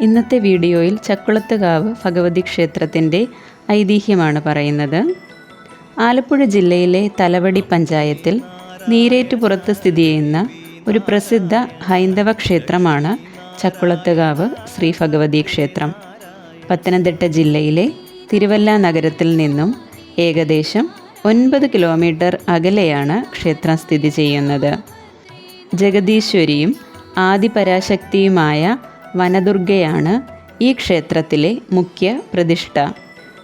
ഇന്നത്തെ വീഡിയോയിൽ ചക്കുളത്തുകാവ് ഭഗവതി ക്ഷേത്രത്തിന്റെ ഐതിഹ്യമാണ് പറയുന്നത്. ആലപ്പുഴ ജില്ലയിലെ തലവടി പഞ്ചായത്തിൽ നീരേറ്റുപുറത്ത് സ്ഥിതി ചെയ്യുന്ന ഒരു പ്രസിദ്ധ ഹൈന്ദവ ക്ഷേത്രമാണ് ചക്കുളത്തുകാവ് ശ്രീ ഭഗവതി ക്ഷേത്രം. പത്തനംതിട്ട ജില്ലയിലെ തിരുവല്ല നഗരത്തിൽ നിന്നും ഏകദേശം ഒൻപത് കിലോമീറ്റർ അകലെയാണ് ക്ഷേത്രം സ്ഥിതി ചെയ്യുന്നത്. ജഗദീശ്വരിയും ആദിപരാശക്തിയുമായ വനദുർഗയാണ് ഈ ക്ഷേത്രത്തിലെ മുഖ്യ പ്രതിഷ്ഠ.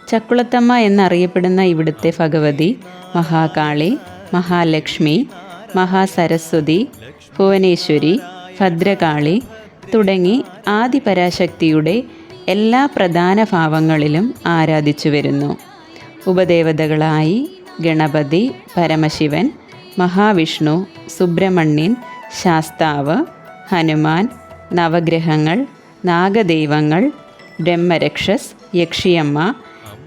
ചക്കുളത്തമ്മ എന്നറിയപ്പെടുന്ന ഇവിടുത്തെ ഭഗവതി മഹാകാളി മഹാലക്ഷ്മി മഹാസരസ്വതി ഭുവനേശ്വരി ഭദ്രകാളി തുടങ്ങി ആദിപരാശക്തിയുടെ എല്ലാ പ്രധാന ഭാവങ്ങളിലും ആരാധിച്ചു വരുന്നു. ഉപദേവതകളായി ഗണപതി പരമശിവൻ മഹാവിഷ്ണു സുബ്രഹ്മണ്യൻ ശാസ്താവ് ഹനുമാൻ നവഗ്രഹങ്ങൾ നാഗദൈവങ്ങൾ ബ്രഹ്മരക്ഷസ് യക്ഷിയമ്മ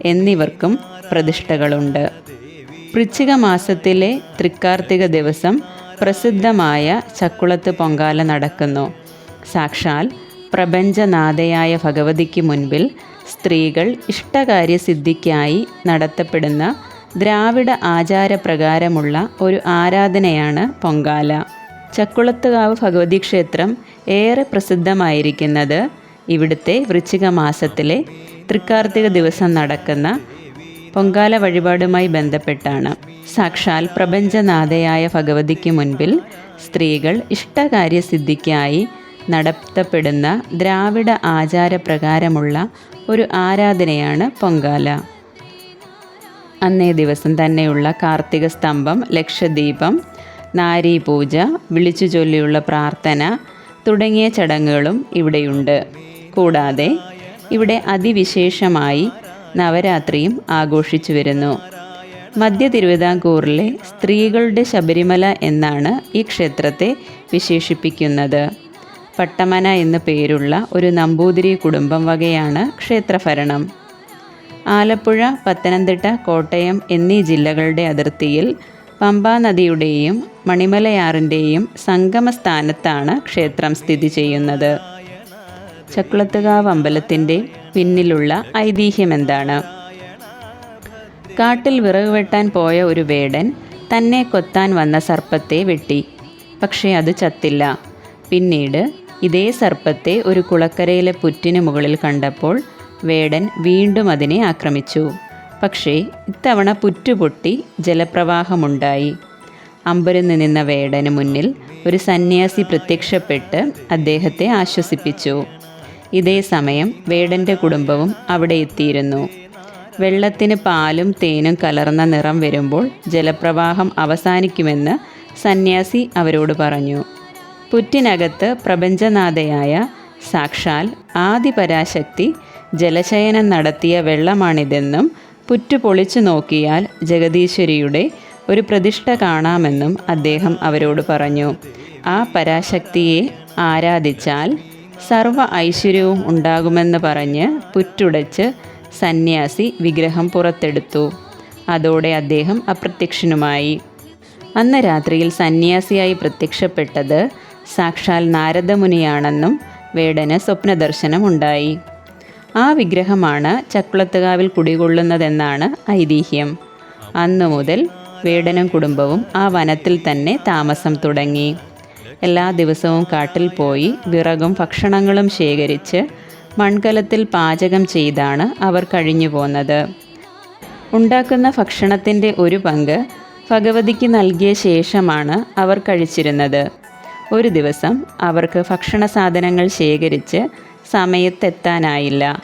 എന്നിവർക്കും പ്രതിഷ്ഠകളുണ്ട്. വൃശ്ചിക മാസത്തിലെ തൃക്കാർത്തിക ദിവസം പ്രസിദ്ധമായ ചക്കുളത്ത് പൊങ്കാല നടക്കുന്നു. സാക്ഷാൽ പ്രപഞ്ചനാഥയായ ഭഗവതിക്ക് മുൻപിൽ സ്ത്രീകൾ ഇഷ്ടകാര്യസിദ്ധിക്കായി നടത്തപ്പെടുന്ന ദ്രാവിഡ ആചാരപ്രകാരമുള്ള ഒരു ആരാധനയാണ് പൊങ്കാല. ചക്കുളത്തുകാവ് ഭഗവതി ക്ഷേത്രം ഏറെ പ്രസിദ്ധമായിരിക്കുന്നത് ഇവിടുത്തെ വൃശ്ചിക മാസത്തിലെ തൃക്കാർത്തിക ദിവസം നടക്കുന്ന പൊങ്കാല വഴിപാടുമായി ബന്ധപ്പെട്ടാണ്. സാക്ഷാൽ പ്രപഞ്ചനാഥയായ ഭഗവതിക്ക് മുൻപിൽ സ്ത്രീകൾ ഇഷ്ടകാര്യസിദ്ധിക്കായി നടത്തപ്പെടുന്ന ദ്രാവിഡ ആചാരപ്രകാരമുള്ള ഒരു ആരാധനയാണ് പൊങ്കാല. അന്നേ ദിവസം തന്നെയുള്ള കാർത്തിക സ്തംഭം ലക്ഷദീപം നാരീപൂജ വിളിച്ചു ചൊല്ലിയുള്ള പ്രാർത്ഥന തുടങ്ങിയ ചടങ്ങുകളും ഇവിടെയുണ്ട്. കൂടാതെ ഇവിടെ അതിവിശേഷമായി നവരാത്രിയും ആഘോഷിച്ചു വരുന്നു. മധ്യ തിരുവിതാംകൂറിലെ സ്ത്രീകളുടെ ശബരിമല എന്നാണ് ഈ ക്ഷേത്രത്തെ വിശേഷിപ്പിക്കുന്നത്. പട്ടമന എന്നു പേരുള്ള ഒരു നമ്പൂതിരി കുടുംബം വകയാണ് ക്ഷേത്രഭരണം. ആലപ്പുഴ പത്തനംതിട്ട കോട്ടയം എന്നീ ജില്ലകളുടെ അതിർത്തിയിൽ പമ്പാ നദിയുടെയും മണിമലയാറിന്റെയും സംഗമസ്ഥാനത്താണ് ക്ഷേത്രം സ്ഥിതി ചെയ്യുന്നത്. ചക്കുളത്തുകാവ് അമ്പലത്തിന്റെ പിന്നിലുള്ള ഐതിഹ്യം എന്താണ് കാട്ടിൽ വിറക് വെട്ടാൻ പോയ ഒരു വേടൻ തന്നെ കൊത്താൻ വന്ന സർപ്പത്തെ വെട്ടി. പക്ഷേ അത് ചത്തില്ല. പിന്നീട് ഇതേ സർപ്പത്തെ ഒരു കുളക്കരയിലെ പുറ്റിന് മുകളിൽ കണ്ടപ്പോൾ വേടൻ വീണ്ടും അതിനെ ആക്രമിച്ചു. പക്ഷേ ഇത്തവണ പുറ്റുപൊട്ടി ജലപ്രവാഹമുണ്ടായി. അമ്പരന്ന് നിന്ന വേടന് മുന്നിൽ ഒരു സന്യാസി പ്രത്യക്ഷപ്പെട്ട് അദ്ദേഹത്തെ ആശ്വസിപ്പിച്ചു. ഇതേ സമയം വേടന്റെ കുടുംബവും അവിടെ എത്തിയിരുന്നു. വെള്ളത്തിന് പാലും തേനും കലർന്ന നിറം വരുമ്പോൾ ജലപ്രവാഹം അവസാനിക്കുമെന്ന് സന്യാസി അവരോട് പറഞ്ഞു. പുറ്റിനകത്ത് പ്രപഞ്ചനാഥയായ സാക്ഷാൽ ആദിപരാശക്തി ജലശയനം നടത്തിയ വെള്ളമാണിതെന്നും പുറ്റു പൊളിച്ചു നോക്കിയാൽ ജഗദീശ്വരിയുടെ ഒരു പ്രതിഷ്ഠ കാണാമെന്നും അദ്ദേഹം അവരോട് പറഞ്ഞു. ആ പരാശക്തിയെ ആരാധിച്ചാൽ സർവ ഐശ്വര്യവും ഉണ്ടാകുമെന്ന് പറഞ്ഞ് പുറ്റുടച്ച് സന്യാസി വിഗ്രഹം പുറത്തെടുത്തു. അതോടെ അദ്ദേഹം അപ്രത്യക്ഷനുമായി. അന്ന് രാത്രിയിൽ സന്യാസിയായി പ്രത്യക്ഷപ്പെട്ടത് സാക്ഷാൽ നാരദമുനിയാണെന്നും വേടന് സ്വപ്നദർശനമുണ്ടായി. ആ വിഗ്രഹമാണ് ചക്കുളത്തുകാവിൽ കുടികൊള്ളുന്നതെന്നാണ് ഐതിഹ്യം. അന്നു മുതൽ വേടനും കുടുംബവും ആ വനത്തിൽ തന്നെ താമസം തുടങ്ങി. എല്ലാ ദിവസവും കാട്ടിൽ പോയി വിറകും ഭക്ഷണങ്ങളും ശേഖരിച്ച് മൺകലത്തിൽ പാചകം ചെയ്താണ് അവർ കഴിഞ്ഞു പോന്നത്. ഉണ്ടാക്കുന്ന ഭക്ഷണത്തിന്റെ ഒരു പങ്ക് ഭഗവതിക്ക് നൽകിയ ശേഷമാണ് അവർ കഴിച്ചിരുന്നത്. ഒരു ദിവസം അവർക്ക് ഭക്ഷണ സാധനങ്ങൾ ശേഖരിച്ച് സമയത്തെത്താനായില്ല.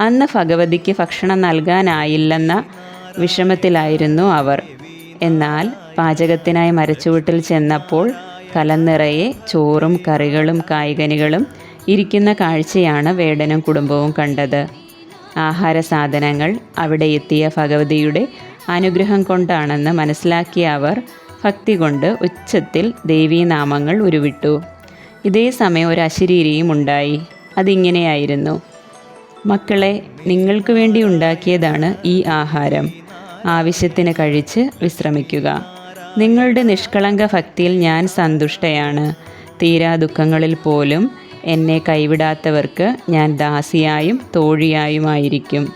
അന്ന് ഭഗവതിക്ക് ഭക്ഷണം നൽകാനായില്ലെന്ന വിഷമത്തിലായിരുന്നു അവർ. എന്നാൽ പാചകത്തിനായി മരച്ചുവട്ടിൽ ചെന്നപ്പോൾ കലനിറയെ ചോറും കറികളും കായ്കനികളും ഇരിക്കുന്ന കാഴ്ചയാണ് വേടനും കുടുംബവും കണ്ടത്. ആഹാര സാധനങ്ങൾ അവിടെ എത്തിയ ഭഗവതിയുടെ അനുഗ്രഹം കൊണ്ടാണെന്ന് മനസ്സിലാക്കിയ അവർ ഭക്തി കൊണ്ട് ഉച്ചത്തിൽ ദേവീനാമങ്ങൾ ഉരുവിട്ടു. ഇതേ സമയം ഒരു അശരീരിയും ഉണ്ടായി. അതിങ്ങനെയായിരുന്നു. മക്കളെ നിങ്ങൾക്ക് വേണ്ടി ഉണ്ടാക്കിയതാണ് ഈ ആഹാരം. ആവശ്യത്തിന് കഴിച്ച് വിശ്രമിക്കുക. നിങ്ങളുടെ നിഷ്കളങ്ക ഭക്തിയിൽ ഞാൻ സന്തുഷ്ടയാണ്. തീരാ ദുഃഖങ്ങളിൽ പോലും എന്നെ കൈവിടാത്തവർക്ക് ഞാൻ ദാസിയായും തോഴിയായുമായിരിക്കും.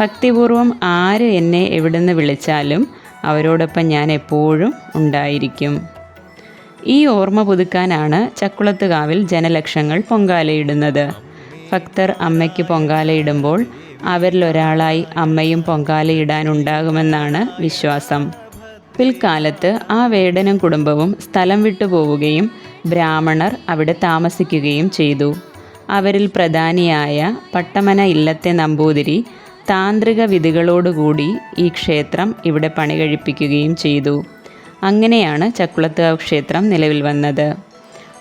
ഭക്തിപൂർവം ആര് എന്നെ എവിടുന്ന് വിളിച്ചാലും അവരോടൊപ്പം ഞാൻ എപ്പോഴും ഉണ്ടായിരിക്കും. ഈ ഓർമ്മ പുതുക്കാനാണ് ചക്കുളത്തുകാവിൽ ജനലക്ഷങ്ങൾ പൊങ്കാലയിടുന്നത്. ഭക്തർ അമ്മയ്ക്ക് പൊങ്കാലയിടുമ്പോൾ അവരിലൊരാളായി അമ്മയും പൊങ്കാലയിടാനുണ്ടാകുമെന്നാണ് വിശ്വാസം. പിൽക്കാലത്ത് ആ വേടനും കുടുംബവും സ്ഥലം വിട്ടുപോവുകയും ബ്രാഹ്മണർ അവിടെ താമസിക്കുകയും ചെയ്തു. അവരിൽ പ്രധാനിയായ പട്ടമന ഇല്ലത്തെ നമ്പൂതിരി താന്ത്രിക വിധികളോടുകൂടി ഈ ക്ഷേത്രം ഇവിടെ പണി കഴിപ്പിക്കുകയും ചെയ്തു. അങ്ങനെയാണ് ചക്കുളത്തുകാവ് ക്ഷേത്രം നിലവിൽ വന്നത്.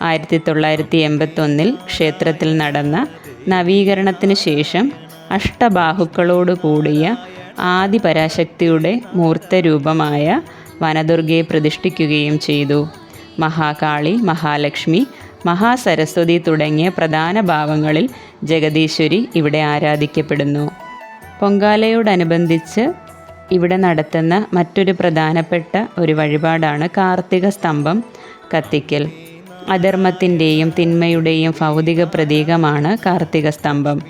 ആയിരത്തി തൊള്ളായിരത്തി എൺപത്തൊന്നിൽ ക്ഷേത്രത്തിൽ നടന്ന നവീകരണത്തിന് ശേഷം അഷ്ടബാഹുക്കളോട് കൂടിയ ആദിപരാശക്തിയുടെ മൂർത്തരൂപമായ വനദുർഗയെ പ്രതിഷ്ഠിക്കുകയും ചെയ്തു. മഹാകാളി മഹാലക്ഷ്മി മഹാസരസ്വതി തുടങ്ങിയ പ്രധാന ഭാവങ്ങളിൽ ജഗദീശ്വരി ഇവിടെ ആരാധിക്കപ്പെടുന്നു. പൊങ്കാലയോടനുബന്ധിച്ച് ഇവിടെ നടത്തുന്ന മറ്റൊരു പ്രധാനപ്പെട്ട ഒരു വഴിപാടാണ് കാർത്തിക സ്തംഭം കത്തിക്കൽ. അധർമ്മത്തിന്റെയും തിന്മയുടെയും ഭൗതിക പ്രതീകമാണ് കാർത്തിക സ്തംഭം.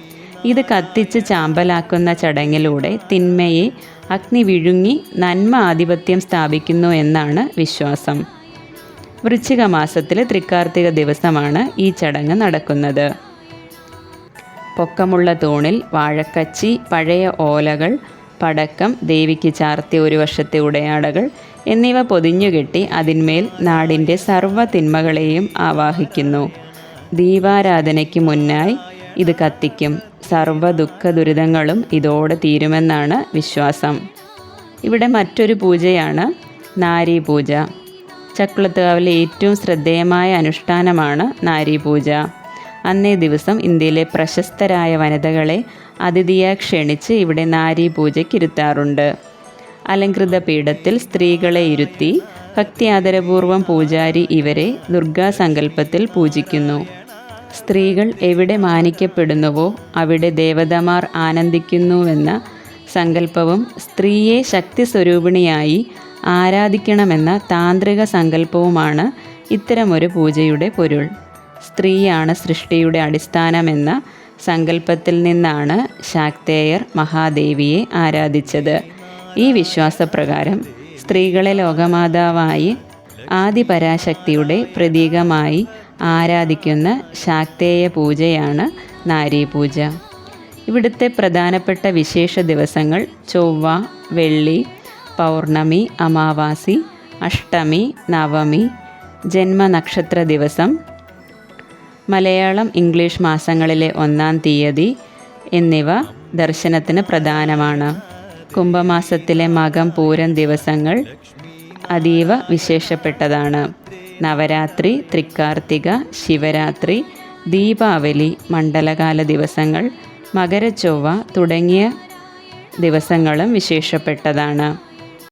ഇത് കത്തിച്ച് ചാമ്പലാക്കുന്ന ചടങ്ങിലൂടെ തിന്മയെ അഗ്നി വിഴുങ്ങി നന്മ ആധിപത്യം സ്ഥാപിക്കുന്നു എന്നാണ് വിശ്വാസം. വൃശ്ചിക മാസത്തിലെ തൃക്കാർത്തിക ദിവസമാണ് ഈ ചടങ്ങ് നടക്കുന്നത്. പൊക്കമുള്ള തൂണിൽ വാഴക്കച്ചി പഴയ ഓലകൾ പടക്കം ദേവിക്ക് ചാർത്തിയ ഒരു വർഷത്തെ ഉടയാടകൾ എന്നിവ പൊതിഞ്ഞുകെട്ടി അതിന്മേൽ നാടിന്റെ സർവ തിന്മകളെയും ആവാഹിക്കുന്നു. ദീപാരാധനയ്ക്ക് മുന്നായി ഇത് കത്തിക്കും. സർവ ദുഃഖ ദുരിതങ്ങളും ഇതോടെ തീരുമെന്നാണ് വിശ്വാസം. ഇവിടെ മറ്റൊരു പൂജയാണ് നാരി പൂജ ചക്കുളത്തുകാവിലെ ഏറ്റവും ശ്രദ്ധേയമായ അനുഷ്ഠാനമാണ് നാരി പൂജ അന്നേ ദിവസം ഇന്ത്യയിലെ പ്രശസ്തരായ വനിതകളെ അതിഥിയായി ക്ഷണിച്ച് ഇവിടെ നാരി പൂജയ്ക്ക് ഇരുത്താറുണ്ട് അലങ്കൃത പീഠത്തിൽ സ്ത്രീകളെ ഇരുത്തി ഭക്തി ആദരപൂർവം പൂജാരി ഇവരെ ദുർഗാസങ്കല്പത്തിൽ പൂജിക്കുന്നു. സ്ത്രീകൾ എവിടെ മാനിക്കപ്പെടുന്നുവോ അവിടെ ദേവതമാർ ആനന്ദിക്കുന്നുവെന്ന സങ്കല്പവും സ്ത്രീയെ ശക്തി സ്വരൂപിണിയായി ആരാധിക്കണമെന്ന താന്ത്രിക സങ്കല്പവുമാണ് ഇത്തരമൊരു പൂജയുടെ പൊരുൾ. സ്ത്രീയാണ് സൃഷ്ടിയുടെ അടിസ്ഥാനമെന്ന സങ്കല്പത്തിൽ നിന്നാണ് ശാക്തേയർ മഹാദേവിയെ ആരാധിച്ചത്. ഈ വിശ്വാസപ്രകാരം സ്ത്രീകളെ ലോകമാതാവായി ആദിപരാശക്തിയുടെ പ്രതീകമായി ആരാധിക്കുന്ന ശാക്തേയ പൂജയാണ് നാരീപൂജ. ഇവിടുത്തെ പ്രധാനപ്പെട്ട വിശേഷ ദിവസങ്ങൾ ചൊവ്വ വെള്ളി പൗർണമി അമാവാസി അഷ്ടമി നവമി ജന്മനക്ഷത്ര ദിവസം മലയാളം ഇംഗ്ലീഷ് മാസങ്ങളിലെ ഒന്നാം തീയതി എന്നിവ ദർശനത്തിന് പ്രധാനമാണ്. കുംഭമാസത്തിലെ മകം പൂരം ദിവസങ്ങൾ അതീവ വിശേഷപ്പെട്ടതാണ്. നവരാത്രി തൃക്കാർത്തിക ശിവരാത്രി ദീപാവലി മണ്ഡലകാല ദിവസങ്ങൾ മകരച്ചൊവ്വ തുടങ്ങിയ ദിവസങ്ങളും വിശേഷപ്പെട്ടതാണ്.